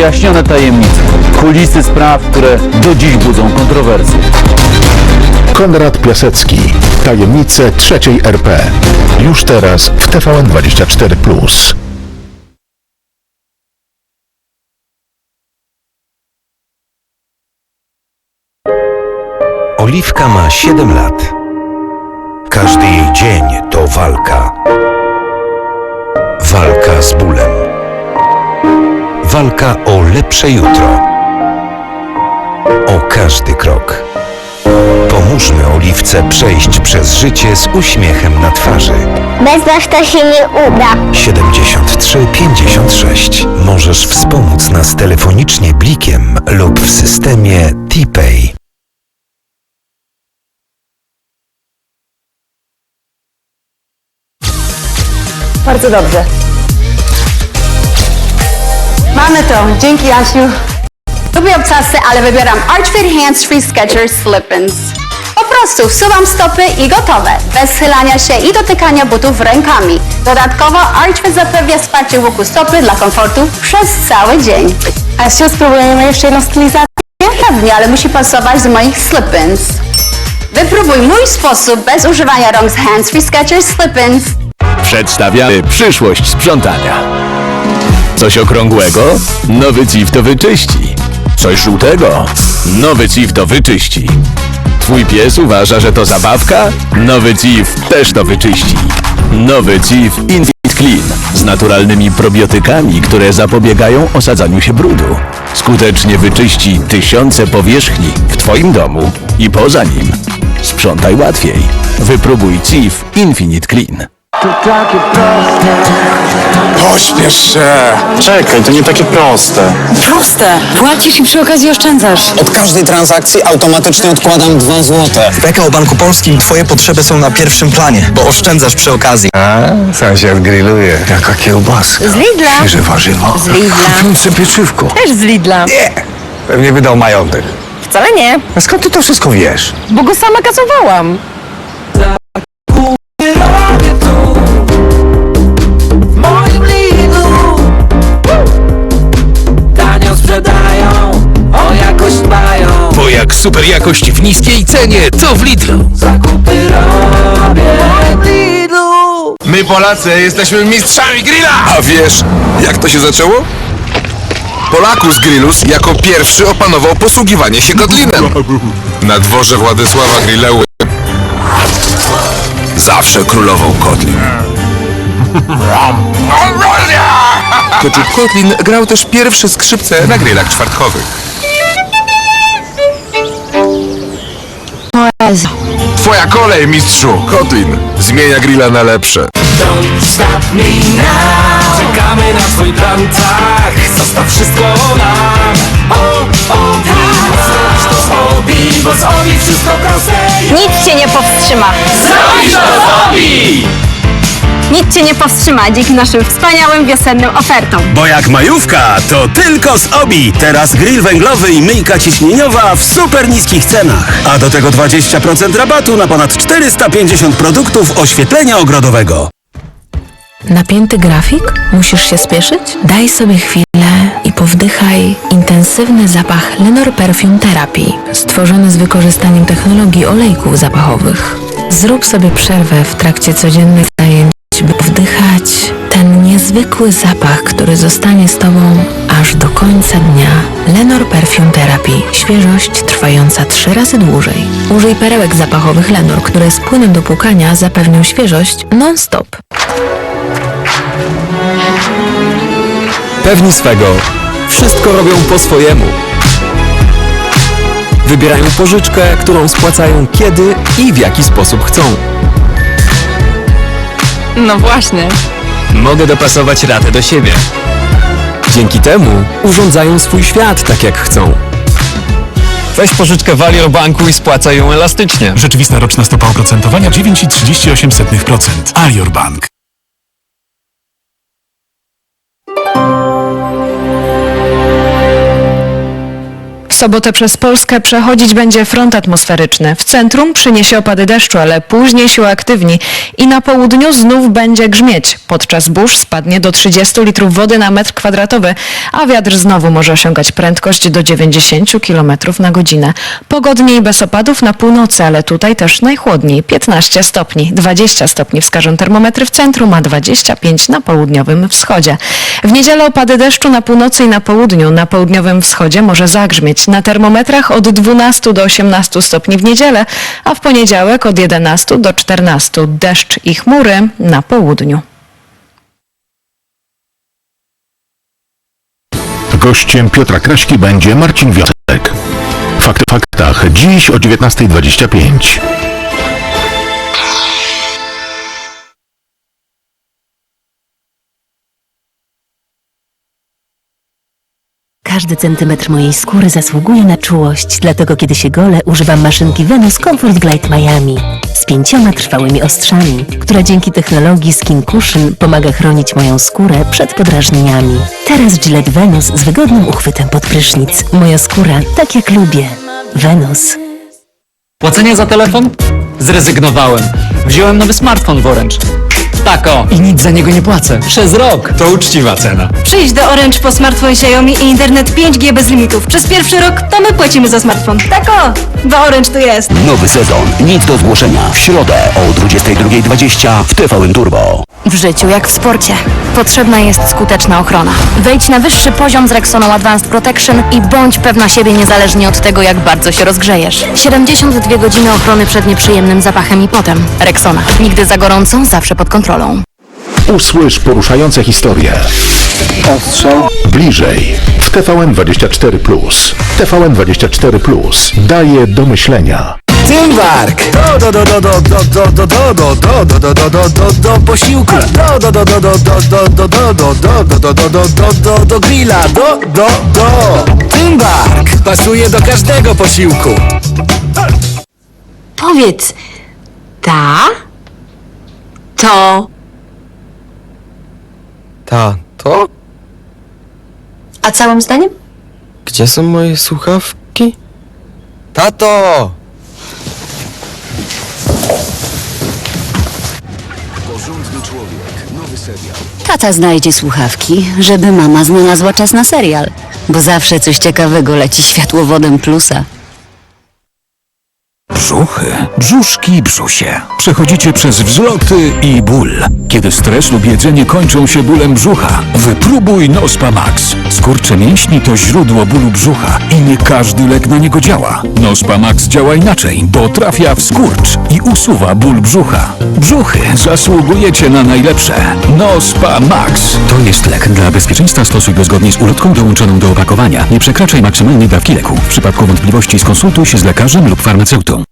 niewyjaśnione tajemnice, kulisy spraw, które do dziś budzą kontrowersje. Konrad Piasecki. Tajemnice trzeciej RP. Już teraz w TVN24+. Oliwka ma 7 lat. Każdy jej dzień to walka. Walka z bólem. Walka o lepsze jutro. O każdy krok. Pomóżmy Oliwce przejść przez życie z uśmiechem na twarzy. Bez nas to się nie uda. 7356. Możesz wspomóc nas telefonicznie blikiem lub w systemie TPay. Bardzo dobrze. Mamy to. Dzięki, Asiu. Lubię obcasy, ale wybieram Archfit Hands Free Skechers Slip-ins. Po prostu wsuwam stopy i gotowe, bez schylania się i dotykania butów rękami. Dodatkowo Archfit zapewnia wsparcie łuku stopy dla komfortu przez cały dzień. Asiu, spróbujemy jeszcze jedną stylizację? Pewnie, ale musi pasować do moich slip-ins. Wypróbuj mój sposób bez używania rąk z Hands Free Skechers Slip-ins Przedstawiamy przyszłość sprzątania. Coś okrągłego? Nowy CIF to wyczyści. Coś żółtego? Nowy CIF to wyczyści. Twój pies uważa, że to zabawka? Nowy CIF też to wyczyści. Nowy CIF Infinite Clean z naturalnymi probiotykami, które zapobiegają osadzaniu się brudu. Skutecznie wyczyści tysiące powierzchni w Twoim domu i poza nim. Sprzątaj łatwiej. Wypróbuj CIF Infinite Clean. Pośpiesz się! Czekaj, to nie takie proste. Proste. Płacisz i przy okazji oszczędzasz. Od każdej transakcji automatycznie odkładam 2 złote. W PKO Banku Polskim twoje potrzeby są na pierwszym planie, bo oszczędzasz przy okazji. A, sąsiad grilluje. Jaka kiełbaska. Z Lidla. Świeże warzywa. Z Lidla. Chrupiące pieczywko. Też z Lidla. Nie! Pewnie wydał majątek. Wcale nie, A skąd ty to wszystko wiesz? bo go sama kasowałam. Super jakość w niskiej cenie, to w Lidlu. Zakupy robię w Lidlu My Polacy jesteśmy mistrzami grilla! A wiesz, jak to się zaczęło? Polakus Grillus jako pierwszy opanował posługiwanie się godlinem. Na dworze Władysława Grilleły zawsze królował Kotlin. Keczuk Kotlin grał też pierwsze skrzypce na grillach czwartkowych. Twoja kolej, mistrzu! Kotlin zmienia grilla na lepsze. Don't stop me now Czekamy na twój plan, tak Zostaw wszystko nam O, o, tak Zrobisz to z Obi, bo z Obi wszystko proste Nic cię nie powstrzyma. Zrobisz to z Obi! Nic cię nie powstrzyma dzięki naszym wspaniałym wiosennym ofertom. Bo jak majówka, to tylko z OBI. Teraz grill węglowy i myjka ciśnieniowa w super niskich cenach. A do tego 20% rabatu na ponad 450 produktów oświetlenia ogrodowego. Napięty grafik? Musisz się spieszyć? Daj sobie chwilę i powdychaj intensywny zapach Lenor Perfume Therapy, stworzony z wykorzystaniem technologii olejków zapachowych. Zrób sobie przerwę w trakcie codziennych niezwykły zapach, który zostanie z Tobą aż do końca dnia. Lenor Perfume Therapy. Świeżość trwająca trzy razy dłużej. Użyj perełek zapachowych Lenor, które z płynem do płukania zapewnią świeżość non-stop. Pewni swego. Wszystko robią po swojemu. Wybierają pożyczkę, którą spłacają kiedy i w jaki sposób chcą. No właśnie. Mogę dopasować ratę do siebie. Dzięki temu urządzają swój świat tak jak chcą. Weź pożyczkę w Alior Banku i spłacaj ją elastycznie. Rzeczywista roczna stopa oprocentowania 9,38%. Alior Bank. Sobotę przez Polskę przechodzić będzie front atmosferyczny. W centrum przyniesie opady deszczu, ale później się uaktywni i na południu znów będzie grzmieć. Podczas burz spadnie do 30 litrów wody na metr kwadratowy, a wiatr znowu może osiągać prędkość do 90 km na godzinę. Pogodniej bez opadów na północy, ale tutaj też najchłodniej 15 stopni. 20 stopni wskażą termometry w centrum, a 25 na południowym wschodzie. W niedzielę opady deszczu na północy i na południu. Na południowym wschodzie może zagrzmieć. Na termometrach od 12 do 18 stopni w niedzielę, a w poniedziałek od 11 do 14. Deszcz i chmury na południu. Gościem Piotra Kraśki będzie Marcin Wiosek. Fakty w faktach. Dziś o 19.25. Każdy centymetr mojej skóry zasługuje na czułość, dlatego kiedy się golę, używam maszynki Venus Comfort Glide Miami z pięcioma trwałymi ostrzami, która dzięki technologii Skin Cushion pomaga chronić moją skórę przed podrażnieniami. Teraz Gillette Venus z wygodnym uchwytem pod prysznic. Moja skóra tak jak lubię. Venus. Płacenie za telefon? Zrezygnowałem. Wziąłem nowy smartfon w Orange. Tak o, i nic za niego nie płacę. Przez rok. To uczciwa cena. Przyjdź do Orange po smartfon Xiaomi i internet 5G bez limitów. Przez pierwszy rok to my płacimy za smartfon. Tak o, bo Orange tu jest. Nowy sezon. Nic do zgłoszenia. W środę o 22.20 w TVN Turbo. W życiu jak w sporcie. Potrzebna jest skuteczna ochrona. Wejdź na wyższy poziom z Rexoną Advanced Protection i bądź pewna siebie niezależnie od tego, jak bardzo się rozgrzejesz. 72 godziny ochrony przed nieprzyjemnym zapachem i potem. Rexona. Nigdy za gorąco, zawsze pod kontrolą. Usłysz poruszające historie. Ostrzał. Bliżej. W TVN24+. TVN24+. Daje do myślenia. Tymbark! Do, do, do, do, do, do, do, do, do, do, do, do, do, do, do, do posiłku. Do, do, do, do, do, do, do, do, do, do, do, do, do, do, do, do, do grilla. Do, do, do. Tymbark! Pasuje do każdego posiłku. Powiedz, ta, to, Ta, to? a całym zdaniem? Gdzie są moje słuchawki? Tato! Człowiek. Nowy serial. Tata znajdzie słuchawki, żeby mama znalazła czas na serial. Bo zawsze coś ciekawego leci światłowodem plusa. Brzuchy, brzuszki, brzusie. Przechodzicie przez wzloty i ból. Kiedy stres lub jedzenie kończą się bólem brzucha, wypróbuj Nospa Max. Skurcze mięśni to źródło bólu brzucha i nie każdy lek na niego działa. Nospa Max działa inaczej, bo trafia w skurcz i usuwa ból brzucha. Brzuchy zasługujecie na najlepsze. Nospa Max. To jest lek. Dla bezpieczeństwa stosuj go zgodnie z ulotką dołączoną do opakowania. Nie przekraczaj maksymalnej dawki leku. W przypadku wątpliwości skonsultuj się z lekarzem lub farmaceutą.